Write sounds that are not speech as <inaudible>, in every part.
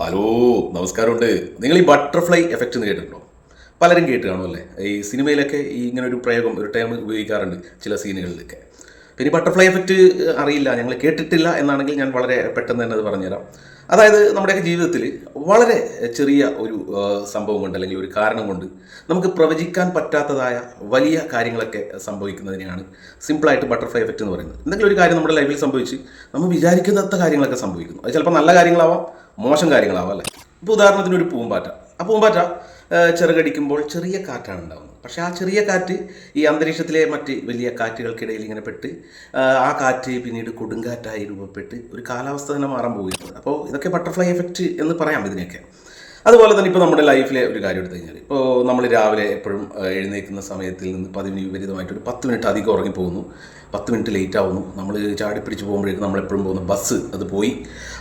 Hello നമസ്കാരമുണ്ട്. നിങ്ങൾ ഈ ബട്ടർഫ്ലൈ എഫക്റ്റ് എന്ന് കേട്ടിട്ടുണ്ടോ? പലരും കേട്ട് കാണുമല്ലേ ഈ സിനിമയിലൊക്കെ ഈ ഇങ്ങനെ ഒരു പ്രയോഗം ഒരു ടൈം ഉപയോഗിക്കാറുണ്ട് ചില സീനുകളിലൊക്കെ. പിന്നെ ബട്ടർഫ്ലൈ എഫക്റ്റ് അറിയില്ല ഞങ്ങൾ കേട്ടിട്ടില്ല എന്നാണെങ്കിൽ ഞാൻ വളരെ പെട്ടെന്ന് തന്നെ അത് പറഞ്ഞുതരാം. അതായത് നമ്മുടെയൊക്കെ ജീവിതത്തിൽ വളരെ ചെറിയ ഒരു സംഭവം കൊണ്ട് അല്ലെങ്കിൽ ഒരു കാരണം കൊണ്ട് നമുക്ക് പ്രവചിക്കാൻ പറ്റാത്തതായ വലിയ കാര്യങ്ങളൊക്കെ സംഭവിക്കുന്നതിനെയാണ് സിമ്പിളായിട്ട് ബട്ടർഫ്ലൈ എഫക്റ്റ് എന്ന് പറയുന്നത്. എന്തെങ്കിലും ഒരു കാര്യം നമ്മുടെ ലൈഫിൽ സംഭവിച്ച് നമ്മൾ വിചാരിക്കുന്നത്ത കാര്യങ്ങളൊക്കെ സംഭവിക്കുന്നു. അത് ചിലപ്പോൾ നല്ല കാര്യങ്ങളാവാം മോശം കാര്യങ്ങളാവും അല്ലേ? ഇപ്പോൾ ഉദാഹരണത്തിന് ഒരു പൂമ്പാറ്റ. ആ പൂമ്പാറ്റ ചെറുകടിക്കുമ്പോൾ ചെറിയ കാറ്റാണ് ഉണ്ടാകുന്നത് പക്ഷേ ആ ചെറിയ കാറ്റ് ഈ അന്തരീക്ഷത്തിലെ മറ്റ് വലിയ കാറ്റുകൾക്കിടയിൽ ഇങ്ങനെ പെട്ട് ആ, കാറ്റ് പിന്നീട് കൊടുങ്കാറ്റായി രൂപപ്പെട്ട് ഒരു കാലാവസ്ഥ തന്നെ മാറാൻ പോകുന്നത് അപ്പോൾ ഇതൊക്കെ ബട്ടർഫ്ലൈ എഫക്റ്റ് എന്ന് പറയാം ഇതിനെയൊക്കെ. അതുപോലെ തന്നെ ഇപ്പോൾ നമ്മുടെ ലൈഫിലെ ഒരു കാര്യം എടുത്തു കഴിഞ്ഞാൽ ഇപ്പോൾ നമ്മൾ രാവിലെ എപ്പോഴും എഴുന്നേൽക്കുന്ന സമയത്തിൽ നിന്ന് പതിവിന് വിപരീതമായിട്ട് ഒരു പത്ത് മിനിറ്റ് അധികം ഉറങ്ങി ഉറങ്ങിപ്പോകുന്നു പത്ത് മിനിറ്റ് ലേറ്റ് ആവുന്നു. നമ്മൾ ചാടി പിടിച്ച് പോകുമ്പോഴേക്കും നമ്മൾ എപ്പോഴും പോകുന്ന ബസ് അത് പോയി.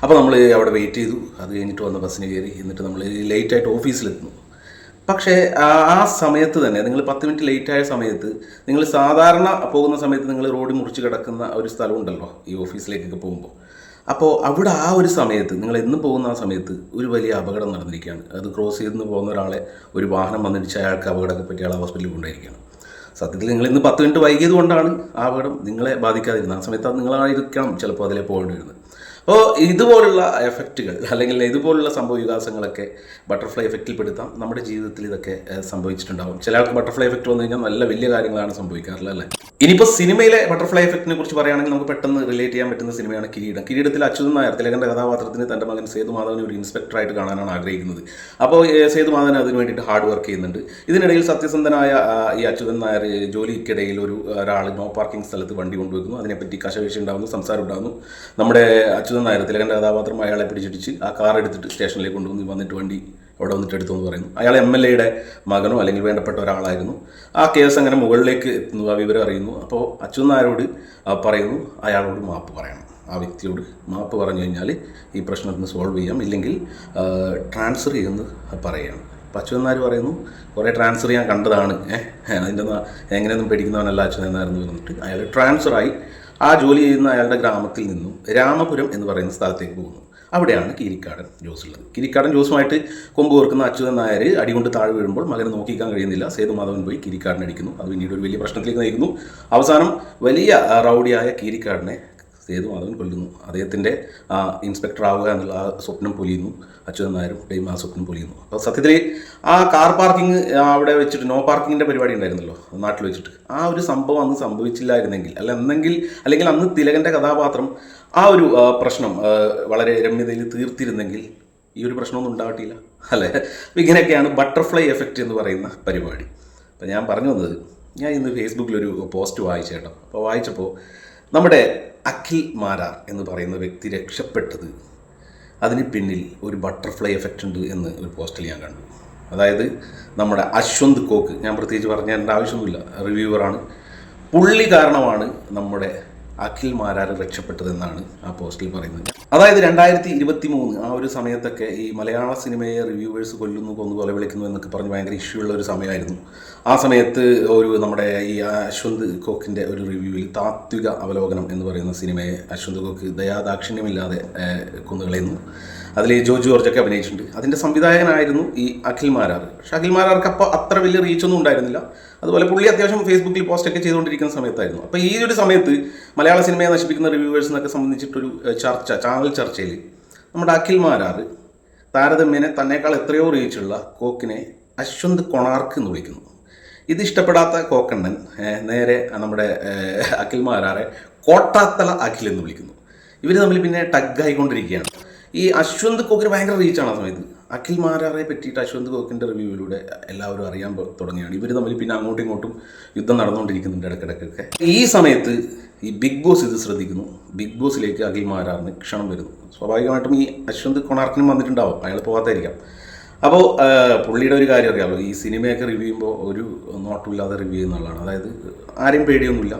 അപ്പോൾ നമ്മൾ അവിടെ വെയിറ്റ് ചെയ്തു. അത് കഴിഞ്ഞിട്ട് വന്ന ബസ്സിന് കയറി. എന്നിട്ട് നമ്മൾ ലേറ്റായിട്ട് ഓഫീസിലെത്തുന്നു പക്ഷേ ആ സമയത്ത് തന്നെ നിങ്ങൾ പത്ത് മിനിറ്റ് ലേറ്റ് ആയ സമയത്ത് നിങ്ങൾ സാധാരണ പോകുന്ന സമയത്ത് നിങ്ങൾ റോഡ് മുറിച്ച് കിടക്കുന്ന ഒരു സ്ഥലമുണ്ടല്ലോ ഈ ഓഫീസിലേക്കൊക്കെ പോകുമ്പോൾ അപ്പോൾ അവിടെ ആ ഒരു സമയത്ത് നിങ്ങൾ എന്നും പോകുന്ന ആ സമയത്ത് ഒരു വലിയ അപകടം നടന്നിരിക്കുകയാണ്. അത് ക്രോസ് ചെയ്ത് പോകുന്ന ഒരാളെ ഒരു വാഹനം വന്നിടിച്ച് അയാൾക്ക് അപകടമൊക്കെ പറ്റി അയാൾ ഹോസ്പിറ്റലിൽ കൊണ്ടായിരിക്കുകയാണ് സത്യത്തിൽ നിങ്ങൾ ഇന്ന് പത്ത് മിനിറ്റ് വൈകിയത് കൊണ്ടാണ് ആ അപകടം നിങ്ങളെ ബാധിക്കാതിരുന്നത്. ആ സമയത്ത് അത് നിങ്ങളായിരിക്കണം ചിലപ്പോൾ അതിലെ പോകേണ്ടി വരുന്നത്. അപ്പോൾ ഇതുപോലുള്ള എഫക്റ്റുകൾ അല്ലെങ്കിൽ ഇതുപോലുള്ള സംഭവ വികാസങ്ങളൊക്കെ ബട്ടർഫ്ലൈ എഫക്റ്റിൽ പെടുത്താം. നമ്മുടെ ജീവിതത്തിൽ ഇതൊക്കെ സംഭവിച്ചിട്ടുണ്ടാകും ചില ആൾക്ക് ബട്ടർഫ്ലൈ എഫക്റ്റ് വന്നു കഴിഞ്ഞാൽ നല്ല വലിയ കാര്യങ്ങളാണ് സംഭവിക്കാറുള്ളത് അല്ലേ? ഇനിയിപ്പോൾ സിനിമയിലെ ബട്ടർഫ്ലൈ എഫക്റ്റിനെ കുറിച്ച് പറയുകയാണെങ്കിൽ നമുക്ക് പെട്ടെന്ന് റിലേറ്റ് ചെയ്യാൻ പറ്റുന്ന സിനിമയാണ് കിരീടം. കിരീടത്തിൽ അച്യുതൻ നായർ തിലകന്റെ കഥാപാത്രത്തിന് തന്റെ മകൻ സേതുമാധവനെ ഒരു ഇൻസ്പെക്ടറായിട്ട് കാണാനാണ് ആഗ്രഹിക്കുന്നത്. അപ്പോൾ സേതുമാധവൻ അതിന് വേണ്ടിയിട്ട് ഹാർഡ് വർക്ക് ചെയ്യുന്നുണ്ട്. ഇതിനിടയിൽ സത്യസന്ധനായ ഈ അച്യുതൻ നായർ ജോലിക്കിടയിൽ ഒരു ഒരാൾ നോ പാർക്കിംഗ് സ്ഥലത്ത് വണ്ടി കൊണ്ടുവെക്കുന്നു. അതിനെപ്പറ്റി കശവേശി ഉണ്ടാകുന്നു സംസാരം ഉണ്ടാകുന്നു നമ്മുടെ അച്യുതൻ നായർ തിലകന്റെ കഥാപാത്രം അയാളെ പിടിച്ചിടിച്ച് ആ കാർ എടുത്തിട്ട് സ്റ്റേഷനിലേക്ക് കൊണ്ടുവന്ന് വന്നിട്ട് വണ്ടി അവിടെ വന്നിട്ട് എടുത്തു എന്ന് പറയുന്നു. അയാൾ എം എൽ എയുടെ മകനോ അല്ലെങ്കിൽ വേണ്ടപ്പെട്ട ഒരാളായിരുന്നു. ആ കേസ് അങ്ങനെ മുകളിലേക്ക് എത്തുന്നു ആ വിവരം അറിയുന്നു. അപ്പോൾ അച്യുതൻ പറയുന്നു അയാളോട് മാപ്പ് പറയണം. ആ വ്യക്തിയോട് മാപ്പ് പറഞ്ഞു കഴിഞ്ഞാൽ ഈ പ്രശ്നത്തിന് സോൾവ് ചെയ്യാം. ഇല്ലെങ്കിൽ ട്രാൻസ്ഫർ ചെയ്യുമെന്ന് പറയുകയാണ് അച്യുതൻ പറയുന്നു കുറേ ട്രാൻസ്ഫർ ചെയ്യാൻ കണ്ടതാണ്. ഏഹ് അതിന്റെ എങ്ങനെയൊന്നും പേടിക്കുന്നവനല്ല അച്യുതൻ നായർ എന്ന് പറഞ്ഞിട്ട്. അയാൾ ട്രാൻസ്ഫറായി ആ ജോലി ചെയ്യുന്ന അയാളുടെ ഗ്രാമത്തിൽ നിന്നും രാമപുരം എന്ന് പറയുന്ന സ്ഥലത്തേക്ക് പോകുന്നു. അവിടെയാണ് കിരിക്കാടൻ ജോസ് ഉള്ളത്. കിരിക്കാടൻ ജോസുമായിട്ട് കൊമ്പ് ഓർക്കുന്ന അച്യുതൻ നായർ അടികൊണ്ട് താഴെ വീഴുമ്പോൾ മകനെ നോക്കിക്കാൻ കഴിയുന്നില്ല. സേതുമാധവൻ പോയി കിരിക്കാടൻ അടിക്കുന്നു അത് പിന്നീട് ഒരു വലിയ പ്രശ്നത്തിലേക്ക് നയിക്കുന്നു. അവസാനം വലിയ റൗഡിയായ കീരിക്കാടനെ സേതുമാധവൻ കൊല്ലുന്നു. അദ്ദേഹത്തിന്റെ ആ ഇൻസ്പെക്ടർ ആവുക എന്നുള്ള ആ സ്വപ്നം പൊലിയുന്നു. അച്യുതൻ നായരും ടൈം ആ സ്വപ്നം പൊലിയുന്നു. അപ്പോൾ സത്യത്തിൽ ആ കാർ പാർക്കിംഗ് അവിടെ വെച്ചിട്ട് നോ പാർക്കിങ്ങിന്റെ പരിപാടി ഉണ്ടായിരുന്നല്ലോ നാട്ടിൽ വെച്ചിട്ട്. ആ ഒരു സംഭവം അന്ന് സംഭവിച്ചില്ലായിരുന്നെങ്കിൽ അല്ല എന്നെങ്കിൽ അല്ലെങ്കിൽ അന്ന് തിലകന്റെ കഥാപാത്രം ആ ഒരു പ്രശ്നം വളരെ രമ്യതയിൽ തീർത്തിരുന്നെങ്കിൽ ഈ ഒരു പ്രശ്നമൊന്നും ഉണ്ടാവട്ടില്ല അല്ലേ? ഇങ്ങനെയൊക്കെയാണ് ബട്ടർഫ്ലൈ എഫക്റ്റ് എന്ന് പറയുന്ന പരിപാടി. അപ്പം ഞാൻ പറഞ്ഞു വന്നത് ഞാൻ ഇന്ന് ഫേസ്ബുക്കിലൊരു പോസ്റ്റ് വായിച്ചേട്ടോ. അപ്പോൾ വായിച്ചപ്പോൾ നമ്മുടെ അഖിൽ മാരാർ എന്ന് പറയുന്ന വ്യക്തി രക്ഷപ്പെട്ടത് അതിന് പിന്നിൽ ഒരു ബട്ടർഫ്ലൈ എഫക്റ്റ് ഉണ്ട് എന്ന് ഒരു പോസ്റ്റിൽ ഞാൻ കണ്ടു. അതായത് നമ്മുടെ അശ്വന്ത് കോക്ക് ഞാൻ പ്രത്യേകിച്ച് പറഞ്ഞതിന്റെ ആവശ്യമൊന്നുമില്ല റിവ്യൂവറാണ് പുള്ളി കാരണമാണ് നമ്മുടെ അഖിൽ മാരാർ രക്ഷപ്പെട്ടതെന്നാണ് ആ പോസ്റ്റിൽ പറയുന്നത്. അതായത് രണ്ടായിരത്തി ഇരുപത്തി മൂന്ന് ആ ഒരു സമയത്തൊക്കെ ഈ മലയാള സിനിമയെ റിവ്യൂവേഴ്സ് കൊല്ലുന്നു കൊന്നു കൊല വിളിക്കുന്നു എന്നൊക്കെ പറഞ്ഞ് ഭയങ്കര ഇഷ്യൂ ഉള്ള ഒരു സമയമായിരുന്നു. ആ സമയത്ത് ഒരു നമ്മുടെ ഈ അശ്വന്ത് കോക്കിന്റെ ഒരു റിവ്യൂവിൽ താത്വിക അവലോകനം എന്ന് പറയുന്ന സിനിമയെ അശ്വന്ത് കോക്ക് ദയാദാക്ഷിണ്യമില്ലാതെ കൊന്നുകളയുന്നു അതിൽ ജോജ് ജോർജൊക്കെ അഭിനയിച്ചിട്ടുണ്ട്. അതിന്റെ സംവിധായകനായിരുന്നു ഈ അഖിൽ മാരാർ. പക്ഷേ അഖിൽ മാരാർക്ക് അപ്പോൾ അത്ര വലിയ റീച്ചൊന്നും ഉണ്ടായിരുന്നില്ല. അതുപോലെ പുള്ളി അത്യാവശ്യം ഫേസ്ബുക്കിൽ പോസ്റ്റൊക്കെ ചെയ്തുകൊണ്ടിരിക്കുന്ന സമയത്തായിരുന്നു. അപ്പോൾ ഈ ഒരു സമയത്ത് മലയാള സിനിമയെ നശിപ്പിക്കുന്ന റിവ്യൂവേഴ്സിനൊക്കെ സംബന്ധിച്ചിട്ടൊരു ചർച്ച ചാനൽ ചർച്ചയിൽ നമ്മുടെ അഖിൽ മാരാർ താരതമ്യേനെ തന്നേക്കാൾ എത്രയോ റീച്ചുള്ള കോക്കിനെ അശ്വന്ത് കൊണാർക്ക് എന്ന് വിളിക്കുന്നു. ഇത് ഇഷ്ടപ്പെടാത്ത കോക്കണ്ണൻ നേരെ നമ്മുടെ അഖിൽ മാരാറെ കോട്ടാത്തല അഖിൽ എന്ന് വിളിക്കുന്നു. ഇവർ തമ്മിൽ പിന്നെ ടഗായിക്കൊണ്ടിരിക്കുകയാണ് ഈ അശ്വന്ത് കോക്കിന് ഭയങ്കര റീച്ചാണ് ആ സമയത്ത്. അഖിൽ മാരാറെ പറ്റിയിട്ട് അശ്വന്ത് കോക്കിന്റെ റിവ്യൂവിലൂടെ എല്ലാവരും അറിയാൻ തുടങ്ങിയാണ് ഇവർ തമ്മിൽ പിന്നെ അങ്ങോട്ടും ഇങ്ങോട്ടും യുദ്ധം നടന്നുകൊണ്ടിരിക്കുന്നുണ്ട് ഇടയ്ക്കിടയ്ക്കൊക്കെ ഈ സമയത്ത് ഈ ബിഗ് ബോസ് ഇത് ശ്രദ്ധിക്കുന്നു. ബിഗ് ബോസിലേക്ക് അഖിൽ മാരാറിന് ക്ഷണം വരുന്നു. സ്വാഭാവികമായിട്ടും ഈ അശ്വന്ത് കൊണാർക്കിനും വന്നിട്ടുണ്ടാവും. അയാൾ പോകാത്തായിരിക്കാം. അപ്പോൾ പുള്ളിയുടെ ഒരു കാര്യം അറിയാമല്ലോ. ഈ സിനിമയൊക്കെ റിവ്യൂ ചെയ്യുമ്പോൾ ഒരു നോട്ടമില്ലാതെ റിവ്യൂ ചെയ്യുന്നുള്ളതാണ് അതായത് ആരെയും പേടിയൊന്നുമില്ല.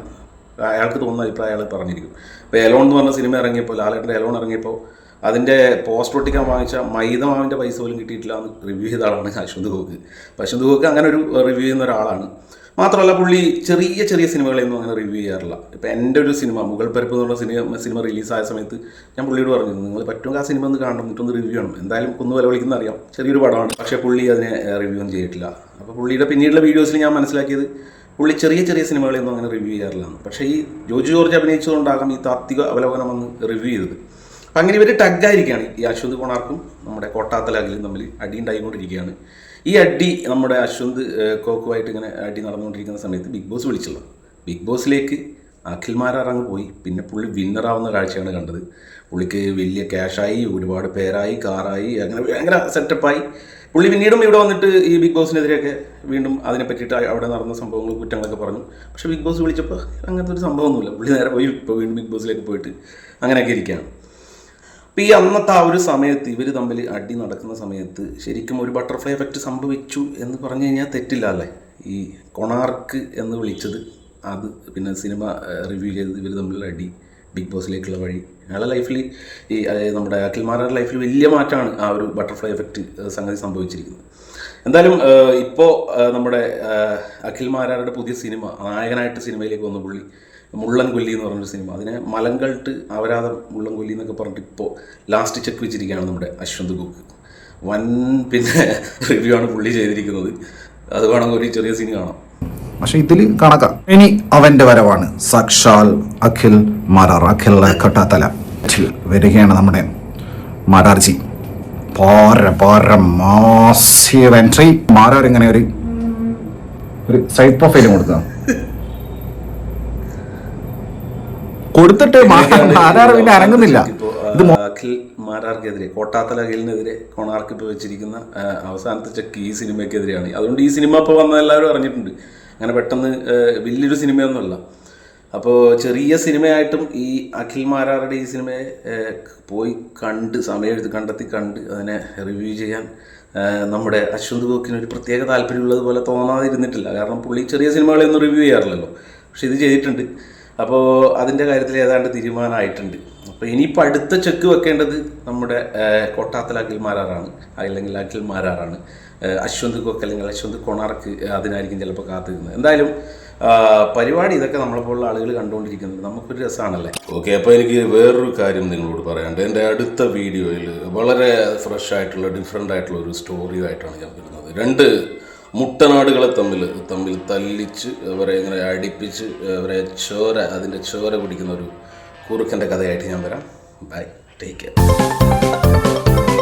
അയാൾക്ക് തോന്നുന്ന അഭിപ്രായം അയാൾ പറഞ്ഞിരിക്കും. ഇപ്പോൾ എലോൺ എന്ന് പറഞ്ഞ സിനിമ ഇറങ്ങിയപ്പോൾ ലാലേട്ടന്റെ എലോൺ ഇറങ്ങിയപ്പോൾ അതിന്റെ പോസ്റ്റ് ഒട്ടിക്കാൻ വാങ്ങിച്ച മൈദ മാവിന്റെ പൈസ പോലും കിട്ടിയിട്ടില്ല എന്ന് റിവ്യൂ ചെയ്ത ആളാണ് അശ്വന്ത് ഗോക്ക് അശ്വന്ത് ഗോക്ക് അങ്ങനെ ഒരു റിവ്യൂ ചെയ്യുന്ന ഒരാളാണ്. മാത്രമല്ല പുള്ളി ചെറിയ ചെറിയ സിനിമകളെയൊന്നും അങ്ങനെ റിവ്യൂ ചെയ്യാറില്ല. ഇപ്പം എന്റെ ഒരു സിനിമ മുഗൾ പരപ്പ് എന്നുള്ള സിനിമ സിനിമ റിലീസായ സമയത്ത് ഞാൻ പുള്ളിയോട് പറഞ്ഞു നിങ്ങൾ പറ്റുമെങ്കിൽ ആ സിനിമ ഒന്ന് കാണണം എന്നിട്ടൊന്ന് റിവ്യൂ ആണ് എന്തായാലും കുന്നു വില വിളിക്കുന്ന അറിയാം. ചെറിയൊരു പടമാണ്. പക്ഷേ പുള്ളി അതിനെ റിവ്യൂ ഒന്നും ചെയ്തിട്ടില്ല. അപ്പോൾ പുള്ളിയുടെ പിന്നീടുള്ള വീഡിയോസിൽ ഞാൻ മനസ്സിലാക്കിയത് പുള്ളി ചെറിയ ചെറിയ സിനിമകളെയൊന്നും അങ്ങനെ റിവ്യൂ ചെയ്യാറില്ല പക്ഷേ ഈ ജോജു ജോർജ് അഭിനയിച്ചതുകൊണ്ടാകാം ഈ താത്വിക അവലോകനം ഒന്ന് റിവ്യൂ ചെയ്തത്. അങ്ങനെ ഇവർ ടഗ്ഗായിരിക്കുകയാണ് ഈ അശ്വന്ത് കോണാർക്കും നമ്മുടെ കോട്ടാത്തല അഖിലും തമ്മിൽ അടി ഉണ്ടായിക്കൊണ്ടിരിക്കുകയാണ്. ഈ അടി നമ്മുടെ അശ്വന്ത് കോക്കുമായിട്ട് ഇങ്ങനെ അടി നടന്നുകൊണ്ടിരിക്കുന്ന സമയത്ത് ബിഗ് ബോസ് വിളിച്ചല്ലോ. ബിഗ് ബോസിലേക്ക് അഖിൽമാരങ്ങ് പോയി. പിന്നെ പുള്ളി വിന്നറാവുന്ന കാഴ്ചയാണ് കണ്ടത്. പുള്ളിക്ക് വലിയ ക്യാഷായി ഒരുപാട് പേരായി കാറായി അങ്ങനെ ഭയങ്കര സെറ്റപ്പായി പുള്ളി പിന്നീടും ഇവിടെ വന്നിട്ട് ഈ ബിഗ് ബോസിനെതിരെയൊക്കെ വീണ്ടും അതിനെ പറ്റിയിട്ട് അവിടെ നടന്ന സംഭവങ്ങൾ കുറ്റങ്ങളൊക്കെ പറഞ്ഞു. പക്ഷേ ബിഗ് ബോസ് വിളിച്ചപ്പോൾ അങ്ങനത്തെ ഒരു സംഭവമൊന്നുമില്ല. പുള്ളി നേരെ പോയി ഇപ്പോൾ വീണ്ടും ബിഗ് ബോസിലേക്ക് പോയിട്ട് അങ്ങനെയൊക്കെ ഇരിക്കുകയാണ്. അപ്പോൾ ഈ അന്നത്തെ ആ ഒരു സമയത്ത് ഇവർ തമ്മിൽ അടി നടക്കുന്ന സമയത്ത് ശരിക്കും ഒരു ബട്ടർഫ്ലൈ എഫക്റ്റ് സംഭവിച്ചു എന്ന് പറഞ്ഞു കഴിഞ്ഞാൽ തെറ്റില്ല അല്ലേ? ഈ കൊണാർക്ക് എന്ന് വിളിച്ചത് അത് പിന്നെ സിനിമ റിവ്യൂ ചെയ്തത് ഇവർ തമ്മിലുള്ള അടി ബിഗ് ബോസിലേക്കുള്ള വഴി. അയാളുടെ ലൈഫിൽ ഈ അതായത് നമ്മുടെ അഖിൽമാരുടെ ലൈഫിൽ വലിയ മാറ്റമാണ് ആ ഒരു ബട്ടർഫ്ലൈ എഫക്റ്റ് സംഗതി സംഭവിച്ചിരിക്കുന്നത്. എന്തായാലും ഇപ്പോൾ നമ്മുടെ അഖിൽ മാരാരുടെ പുതിയ സിനിമ നായകനായിട്ട് സിനിമയിലേക്ക് വന്ന പുള്ളി മുള്ളൻ കൊല്ലി എന്ന് പറഞ്ഞൊരു സിനിമ. അതിനെ മലങ്കൾട്ട് അവരാധം മുള്ളൻ കൊല്ലി എന്നൊക്കെ പറഞ്ഞിട്ട് ഇപ്പോൾ ലാസ്റ്റ് ചെക്ക് വെച്ചിരിക്കുകയാണ് നമ്മുടെ അശ്വന്ത് കുക്ക് വൻ പിന്നെ റിവ്യൂ ആണ് പുള്ളി ചെയ്തിരിക്കുന്നത്. അത് വേണമെങ്കിൽ ഒരു ചെറിയ സീൻ കാണാം പക്ഷെ ഇതിൽ കണക്കാം. ഇനി അവന്റെ വരവാണ് സാക്ഷാൽ അഖിൽ മരാർ. അഖിൽ കട്ടാത്തല. വരികയാണ് നമ്മുടെ മരാർജി. പോര മാസീവ് എൻട്രി മാരാർ ഇങ്ങനെ ഒരു ഒരു സൈഡ് പ്രൊഫൈലും കൊടുക്കുക. കൊടുത്തിട്ട് മാരാർ <laughs> പിന്നെ അനങ്ങുന്നില്ല. ഇത് അഖിൽ മാരാർക്കെതിരെ കോട്ടാത്തല അഖിലിനെതിരെ കൊണാർക്ക് ഇപ്പോൾ വെച്ചിരിക്കുന്ന അവസാനത്തെ ചെക്ക് ഈ സിനിമയ്ക്കെതിരെയാണ്. അതുകൊണ്ട് ഈ സിനിമ ഇപ്പോൾ വന്ന എല്ലാവരും അറിഞ്ഞിട്ടുണ്ട്. അങ്ങനെ പെട്ടെന്ന് വലിയൊരു സിനിമയൊന്നുമല്ല. അപ്പോൾ ചെറിയ സിനിമയായിട്ടും ഈ അഖിൽ മാരാറുടെ ഈ സിനിമയെ പോയി കണ്ട് സമയമെടുത്ത് കണ്ടെത്തി കണ്ട് അതിനെ റിവ്യൂ ചെയ്യാൻ നമ്മുടെ അശ്വന്ത് ഗോക്കിന് ഒരു പ്രത്യേക താല്പര്യമുള്ളത് പോലെ തോന്നാതിരുന്നിട്ടില്ല. കാരണം പുള്ളി ചെറിയ സിനിമകളെയൊന്നും റിവ്യൂ ചെയ്യാറില്ലല്ലോ. പക്ഷെ ഇത് ചെയ്തിട്ടുണ്ട്. അപ്പോൾ അതിന്റെ കാര്യത്തിൽ ഏതാണ്ട് തീരുമാനമായിട്ടുണ്ട്. അപ്പോൾ ഇനിയിപ്പോൾ അടുത്ത ചെക്ക് വെക്കേണ്ടത് നമ്മുടെ ഏഹ്, കോട്ടാത്തല അഖിൽ മാരാറാണ്. അല്ലെങ്കിൽ അഖിൽ മാരാറാണ്. അശ്വന്ത് കൊക്ക് അല്ലെങ്കിൽ അശ്വന്ത് കൊണാർക്ക് അതിനായിരിക്കും ചിലപ്പോൾ കാത്തിരുന്നത്. എന്തായാലും പരിപാടി ഇതൊക്കെ നമ്മളെപ്പോലുള്ള ആളുകൾ കണ്ടുകൊണ്ടിരിക്കുന്നത് നമുക്കൊരു രസമാണല്ലേ ഓക്കെ അപ്പോൾ എനിക്ക് വേറൊരു കാര്യം നിങ്ങളോട് പറയാണ്ട് എന്റെ അടുത്ത വീഡിയോയിൽ വളരെ ഫ്രഷ് ആയിട്ടുള്ള ഡിഫറെന്റ് ആയിട്ടുള്ള ഒരു സ്റ്റോറിയായിട്ടാണ് ഞാൻ വരുന്നത്. രണ്ട് മുട്ടനാടുകളെ തമ്മിൽ തമ്മിൽ തല്ലിച്ച് അവരെ ഇങ്ങനെ അടിപ്പിച്ച് അവരെ ചോര അതിന്റെ ചോര പിടിക്കുന്ന ഒരു കുറുക്കന്റെ കഥയായിട്ട് ഞാൻ വരാം. Bye take care